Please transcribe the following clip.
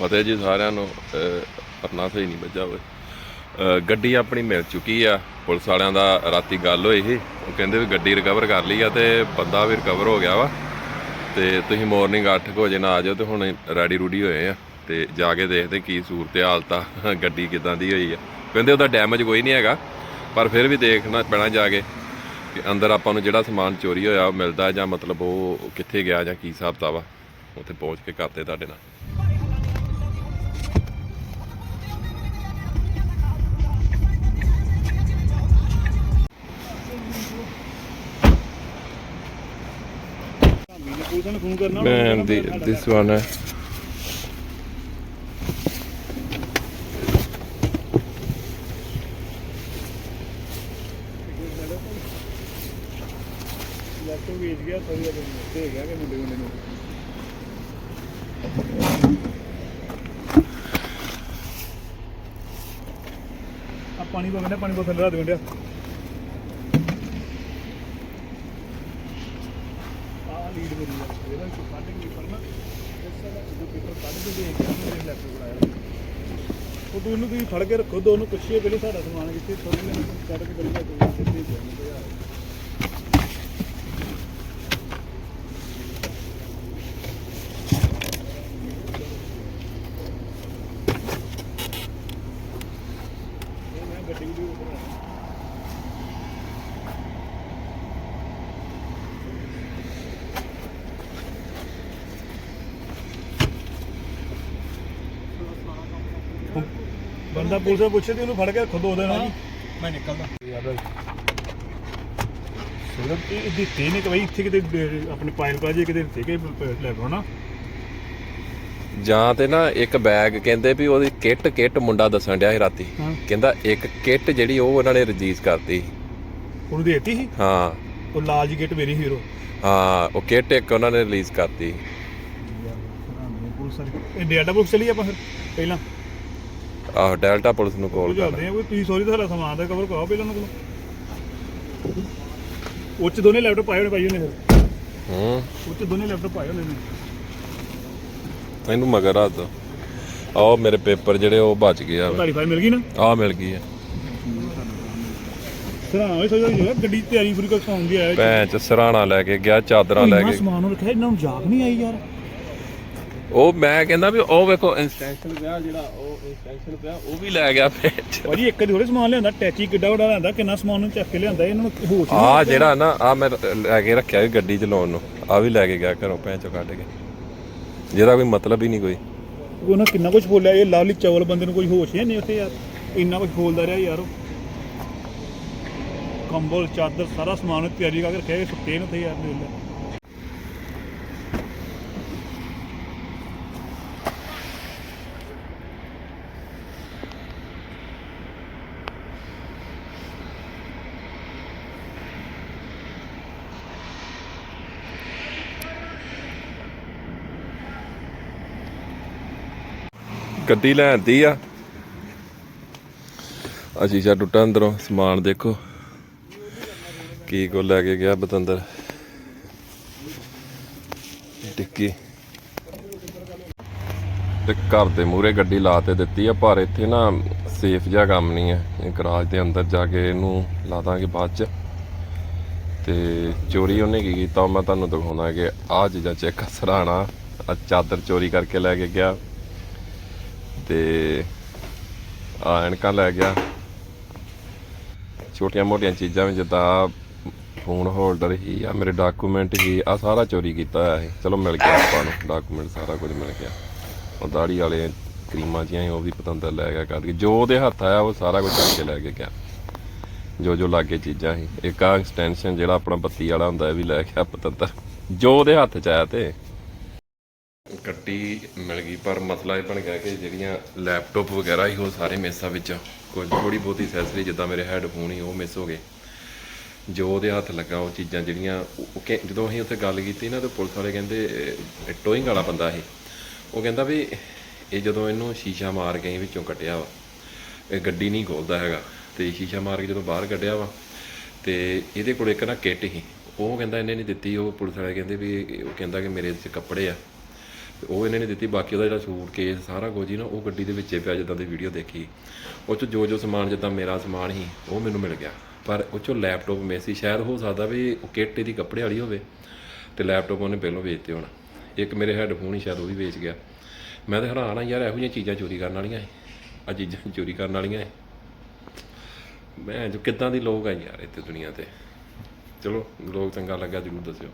ਫਤਿਹ ਜੀ ਸਾਰਿਆਂ ਨੂੰ, ਅਹ ਪਰਨਾ ਸਹੀ ਨਹੀਂ ਵੱਜਾ ਹੋਵੇ ਗੱਡੀ ਆਪਣੀ ਮਿਲ ਚੁੱਕੀ ਆ। ਪੁਲਿਸ ਵਾਲਿਆਂ ਦਾ ਰਾਤੀ ਗੱਲ ਹੋਈ ਸੀ। ਉਹ ਕਹਿੰਦੇ ਵੀ ਗੱਡੀ ਰਿਕਵਰ ਕਰ ਲਈ ਆ ਤੇ ਬੰਦਾ ਵੀ ਰਿਕਵਰ ਹੋ ਗਿਆ ਵਾ। ਤੇ ਤੁਸੀਂ ਮਾਰਨਿੰਗ 8 ਵਜੇ ਨਾਲ ਆ ਜਾਓ ਤੇ ਹੁਣ ਰੈਡੀ ਰੂਡੀ ਹੋਏ ਆ। ਤੇ ਜਾ ਕੇ ਦੇਖਦੇ ਕੀ ਸੂਰਤ ਹਾਲਤ ਆ, ਗੱਡੀ ਕਿਦਾਂ ਦੀ ਹੋਈ ਆ। ਕਹਿੰਦੇ ਉਹਦਾ ਡੈਮੇਜ ਕੋਈ ਨਹੀਂ ਹੈਗਾ, ਪਰ ਫਿਰ ਵੀ ਦੇਖਣਾ ਪੈਣਾ ਜਾ ਕੇ ਕਿ ਅੰਦਰ ਆਪਾਂ ਨੂੰ ਜਿਹੜਾ ਸਮਾਨ ਚੋਰੀ ਹੋਇਆ ਉਹ ਮਿਲਦਾ ਜਾਂ ਮਤਲਬ ਉਹ ਕਿੱਥੇ ਗਿਆ ਜਾਂ ਕੀ ਹਿਸਾਬ ਵਾ ਉੱਥੇ ਪਹੁੰਚ ਕੇ ਕਰਦੇ ਤੁਹਾਡੇ ਨਾਲ। Police the, this one. Uh, laptop ਵੇਚ ਗਿਆ ਪਾਣੀ ਬਗਣਾ ਪਾਣੀ ਬੋਤਲ ਲਾ ਦੇ ਆ ਲੀਡ ਮੇਰੀ ਆ। ਇਹਦਾ ਇੱਕ ਕੱਢ ਕੇ ਪੜਨਾ ਇਸ ਦਾ ਜਦੋਂ ਪੇਪਰ ਕੱਢ ਕੇ ਦੇਖ ਕੇ ਮੇਰੇ ਲੈਪਟਾਪ ਬਣਾਇਆ ਉਹ ਤੂੰ ਤੁਸੀਂ ਫੜ ਕੇ ਰੱਖੋ ਦੋਨੋਂ ਪੁੱਛੀਏ ਪਹਿਲੇ ਸਾਡਾ ਸਮਾਨ ਕਿੱਥੇ ਥੋੜੀ ਜਿਹੀ ਕੱਢ ਕੇ ਪਹਿਲੇ ਲੈ ਕੇ ਗੱਡੀ ਵੀ ਉੱਪਰ ਬੰਦਾ ਪੁਲਿਸ ਨੂੰ ਪੁੱਛੇ ਤੇ ਉਹਨੂੰ ਫੜ ਕੇ ਖੁਦ ਹੋ। ਦੇਣਾ ਮੈਂ ਨਿਕਲਦਾ। ਯਾਰ ਸਿਰਫ ਇਹ ਦਿੱਤੇ ਨੇ ਕਿ ਬਈ ਇੱਥੇ ਕਿਤੇ ਦੇ- ਆਪਣੇ ਪਾਇਲ ਪਾ ਜੇ ਕਿਤੇ ਦਿੱਤੇ ਕਿ ਲੈ ਲਓ ਨਾ। ਜਾਂ ਤੇ ਨਾ ਇੱਕ ਬੈਗ ਕਹਿੰਦੇ ਵੀ ਉਹਦੀ ਕਿੱਟ ਕਿੱਟ ਮੁੰਡਾ ਦੱਸਣ ਡਿਆ ਸੀ ਰਾਤੀ। ਹਾਂ। ਕਹਿੰਦਾ ਇੱਕ ਕਿੱਟ ਜਿਹੜੀ ਉਹ ਉਹਨਾਂ ਨੇ ਰਿਲੀਜ਼ ਕਰਤੀ। ਉਹਨੂੰ ਦੇਤੀ ਸੀ? ਹਾਂ। ਉਹ ਲਾਜ ਗੇਟ ਮੇਰੀ ਹੀਰੋ ਹਾਂ ਉਹ ਕਿੱਟ ਇੱਕ ਉਹਨਾਂ ਨੇ ਰਿਲੀਜ਼ ਕਰਤੀ। ਇਹ ਡੇਟਾ ਬੁੱਕ ਚਲੀ ਆਪਾਂ ਫਿਰ ਪਹਿਲਾਂ। ਆਹ ਡੈਲਟਾ ਪੁਲਿਸ ਨੂੰ ਕਾਲ ਕਰ ਜਾਂਦੇ ਆ ਕੋਈ ਤੁਸੀਂ ਸੌਰੀ ਤੁਹਾਡਾ ਸਮਾਨ ਦਾ ਕਵਰ ਕਰਾਓ ਪਹਿਲਾਂ ਉਹਨਾਂ ਕੋਲ। ਉਹ ਚ ਦੋਨੇ ਲੈਪਟਾਪ ਪਾਏ ਹੋਣੇ ਪਾਈ ਹੋਣੇ ਫਿਰ ਹੂੰ। ਉਹ ਚ ਦੋਨੇ ਲੈਪਟਾਪ ਪਾਏ ਹੋਣੇ ਨੇ। ਇਹਨੂੰ ਮਗਰ ਹੱਥ ਆਹ ਮੇਰੇ ਪੇਪਰ ਜਿਹੜੇ ਉਹ ਬਚ ਗਏ ਆ। ਤੁਹਾਡੀ ਫਾਈਲ ਮਿਲ ਗਈ ਨਾ? ਆਹ ਮਿਲ ਗਈ ਆ। ਸਰਾਂ ਹੋਏ ਸੋਚੋ ਜੀ ਗੱਡੀ ਦੀ ਤਿਆਰੀ ਪੂਰੀ ਕਰਕੇ ਆਉਂਦੀ ਆ ਭੈਣ ਚ ਸਰਾਣਾ ਲੈ ਕੇ ਗਿਆ ਚਾਦਰਾਂ ਲੈ ਕੇ। ਸਮਾਨ ਰੱਖਿਆ ਇਹਨਾਂ ਨੂੰ ਜਾਗ ਨਹੀਂ ਆਈ ਯਾਰ। ਉਹ ਮੈਂ ਕਹਿੰਦਾ ਵੀ ਉਹ ਵੇਖੋ ਇੰਸਟੈਂਸ਼ਨ ਪਿਆ ਜਿਹੜਾ ਉਹ ਇੰਸਟੈਂਸ਼ਨ ਪਿਆ ਉਹ ਵੀ ਲੈ ਗਿਆ ਭੈਣ ਚ ਭਾਜੀ ਇੱਕ ਦੀ ਥੋੜੇ ਸਮਾਨ ਲਿਆਂਦਾ ਟੈਚੀ ਕਿੱਡਾ ਵੱਡਾ ਲਿਆਂਦਾ ਕਿੰਨਾ ਸਮਾਨ ਨੂੰ ਚੱਕ ਕੇ ਲਿਆਂਦਾ ਇਹਨਾਂ ਨੂੰ ਹੋਸ਼ ਨਹੀਂ ਆ ਜਿਹੜਾ ਨਾ ਆ ਮੈਂ ਲੈ ਕੇ ਰੱਖਿਆ ਸੀ ਗੱਡੀ ਚਲਾਉਣ ਨੂੰ ਆ ਵੀ ਲੈ ਕੇ ਗਿਆ ਘਰੋਂ ਚੋਂ ਕੱਢ ਕੇ। ਜਿਹਦਾ ਕੋਈ ਮਤਲਬ ਹੀ ਨਹੀਂ ਕੋਈ। ਉਹਨਾਂ ਕਿੰਨਾ ਕੁਝ ਬੋਲਿਆ ਇਹ ਲਾਲੀ ਚਵਲ ਬੰਦੇ ਨੂੰ ਕੋਈ ਹੋਸ਼ ਹੀ ਨਹੀਂ ਉੱਥੇ ਯਾਰ। ਇੰਨਾ ਕੁਝ ਬੋਲਦਾ ਰਿਹਾ ਯਾਰ ਕੰਬਲ ਚਾਦਰ ਸਾਰਾ ਸਮਾਨ ਤਿਆਰੀ ਕਰਕੇ ਰੱਖਿਆ ਸੁੱਤੇ ਨੇ ਉੱਥੇ ਯਾਰ ਲੈ ਗੱਡੀ ਲੈਂਦੀ ਆ। ਆ ਸ਼ੀਸ਼ਾ ਟੁੱਟਾ ਅੰਦਰੋਂ, ਸਮਾਨ ਦੇਖੋ। ਕੀ ਕੋ ਲੈ ਕੇ ਗਿਆ ਬਤੰਦਰ। ਟਿੱਕੀ ਤੇ ਘਰ ਦੇ ਮੂਰੇ ਗੱਡੀ ਲਾ ਤੇ ਦਿੱਤੀ ਆ, ਪਰ ਇੱਥੇ ਨਾ ਸੇਫ ਜਿਹਾ ਕੰਮ ਨਹੀਂ ਹੈ ਇਹ ਗਰਾਜ ਦੇ ਅੰਦਰ ਜਾ ਕੇ ਇਹਨੂੰ ਲਾ ਦਾਂਗੇ ਬਾਅਦ ਚ। ਤੇ ਚੋਰੀ ਉਹਨੇ ਕੀ ਕੀਤਾ, ਉਹ ਮੈਂ ਤੁਹਾਨੂੰ ਦਿਖਾਉਣਾ ਕਿ ਆਹ ਚੀਜ਼ਾਂ ਚੈੱਕ ਸਰਾਣਾ ਆ ਚਾਦਰ ਚੋਰੀ ਕਰਕੇ ਲੈ ਕੇ ਗਿਆ। ਤੇ ਆ ਐਨਕਾਂ ਲੈ ਗਿਆ। ਛੋਟੀਆਂ ਮੋਟੀਆਂ ਚੀਜ਼ਾਂ ਵੀ ਜਿੱਦਾਂ ਫੋਨ ਹੋਲਡਰ ਹੀ ਆ ਮੇਰੇ ਡਾਕੂਮੈਂਟ ਹੀ ਆ ਸਾਰਾ ਚੋਰੀ ਕੀਤਾ ਹੋਇਆ ਸੀ। ਚਲੋ ਮਿਲ ਗਿਆ ਆਪਾਂ ਨੂੰ ਡਾਕੂਮੈਂਟ ਸਾਰਾ ਕੁਝ ਮਿਲ ਗਿਆ। ਉਹ ਦਾੜੀ ਵਾਲੇ ਕਰੀਮਾਂ ਜੀਆਂ ਉਹ ਵੀ ਪਤੰਦਰ ਲੈ ਗਿਆ ਕਰਕੇ ਜੋ ਉਹਦੇ ਹੱਥ ਆਇਆ, ਉਹ ਸਾਰਾ ਕੁਝ ਚੱਕ ਕੇ ਲੈ ਕੇ ਗਿਆ। ਜੋ ਜੋ ਲਾਗੇ ਚੀਜ਼ਾਂ ਸੀ। ਇੱਕ ਆ ਐਕਸਟੈਂਸ਼ਨ ਜਿਹੜਾ ਆਪਣਾ ਬੱਤੀ ਵਾਲਾ ਹੁੰਦਾ, ਇਹ ਵੀ ਲੈ ਗਿਆ ਪਤੰਦਰ। ਜੋ ਉਹਦੇ ਹੱਥ ਚ ਆਇਆ ਤੇ। ਕੱਟੀ ਮਿਲ ਗਈ, ਪਰ ਮਸਲਾ ਇਹ ਬਣ ਗਿਆ ਕਿ ਜਿਹੜੀਆਂ ਲੈਪਟਾਪ ਵਗੈਰਾ ਹੀ ਉਹ ਸਾਰੇ ਮਿਸ ਆ। ਵਿੱਚ ਕੁਝ ਥੋੜੀ ਬਹੁਤੀ ਐਕਸੈਸਰੀ ਜਿੱਦਾਂ ਮੇਰੇ ਹੈੱਡਫੋਨ ਹੀ ਉਹ ਮਿਸ ਹੋ ਗਏ। ਜੋ ਉਹਦੇ ਹੱਥ ਲੱਗਾ, ਉਹ ਚੀਜ਼ਾਂ ਜਿਹੜੀਆਂ, ਉਹ- ਉਹ ਕਹਿ- ਜਦੋਂ ਅਸੀਂ ਉੱਥੇ ਗੱਲ ਕੀਤੀ ਨਾ, ਤੇ ਪੁਲਿਸ ਵਾਲੇ ਕਹਿੰਦੇ ਟੋਇੰਗ ਵਾਲਾ ਬੰਦਾ ਸੀ। ਉਹ ਕਹਿੰਦਾ ਵੀ, ਇਹ ਜਦੋਂ ਇਹਨੂੰ ਸ਼ੀਸ਼ਾ ਮਾਰ ਕੇ ਅਸੀਂ ਵਿੱਚੋਂ ਕੱਟਿਆ ਵਾ, ਇਹ ਗੱਡੀ ਨਹੀਂ ਖੋਲਦਾ ਹੈਗਾ। ਤੇ ਸ਼ੀਸ਼ਾ ਮਾਰ ਕੇ ਜਦੋਂ ਬਾਹਰ ਕੱਢਿਆ ਵਾ, ਤੇ ਇਹਦੇ ਕੋਲ ਇੱਕ ਨਾ ਕਿੱਟ ਸੀ। ਉਹ ਕਹਿੰਦਾ ਇਹਨੇ ਨਹੀਂ ਦਿੱਤੀ, ਉਹ ਪੁਲਿਸ ਵਾਲੇ ਕਹਿੰਦੇ ਵੀ ਇਹ- ਉਹ ਕਹਿੰਦਾ ਕਿ ਮੇਰੇ 'ਚ ਕੱਪੜੇ ਆ। ਤੇ ਉਹ ਇਹਨਾਂ ਨੇ ਦਿੱਤੀ, ਬਾਕੀ ਉਹਦਾ ਜਿਹੜਾ ਸੂਟ ਕੇਸ ਸਾਰਾ ਕੁਝ ਹੀ ਨਾ, ਉਹ ਗੱਡੀ ਦੇ ਵਿੱਚ ਪਿਆ, ਜਿੱਦਾਂ ਦੀ ਵੀਡੀਓ ਦੇਖੀ। ਉਹ ਚ ਜੋ ਜੋ ਸਮਾਨ, ਜਿੱਦਾਂ ਮੇਰਾ ਸਮਾਨ ਸੀ, ਉਹ ਮੈਨੂੰ ਮਿਲ ਗਿਆ। ਪਰ ਉਹ ਚੋਂ ਲੈਪਟਾਪ ਮਿਸ ਸੀ ਸ਼ਾਇਦ ਹੋ ਸਕਦਾ ਵੀ ਉਹ ਕਿੱਟ ਇਹਦੀ ਕੱਪੜੇ ਵਾਲੀ ਹੋਵੇ, ਤੇ ਲੈਪਟਾਪ ਉਹਨੇ ਪਹਿਲਾਂ ਵੇਚਤੇ ਹੋਣਾ। ਇੱਕ ਮੇਰੇ ਹੈੱਡਫੋਨ ਹੀ ਸ਼ਾਇਦ ਉਹ ਵੀ ਵੇਚ ਗਿਆ। ਮੈਂ ਤਾਂ ਹੈਰਾਨ ਆ, ਯਾਰ ਇਹੋ ਜਿਹੀਆਂ ਚੀਜ਼ਾਂ ਚੋਰੀ ਕਰਨ ਵਾਲੀਆਂ ਹੈ ਆ ਚੀਜ਼ਾਂ ਚੋਰੀ ਕਰਨ ਵਾਲੀਆਂ ਹੈ ਮੈਂ ਜੋ ਕਿੱਦਾਂ ਦੀ ਲੋਕ ਆ ਯਾਰ ਇੱਥੇ ਦੁਨੀਆ ਤੇ। ਚਲੋ, ਲੋਕ ਚੰਗਾ ਲੱਗਾ, ਜ਼ਰੂਰ ਦੱਸਿਓ।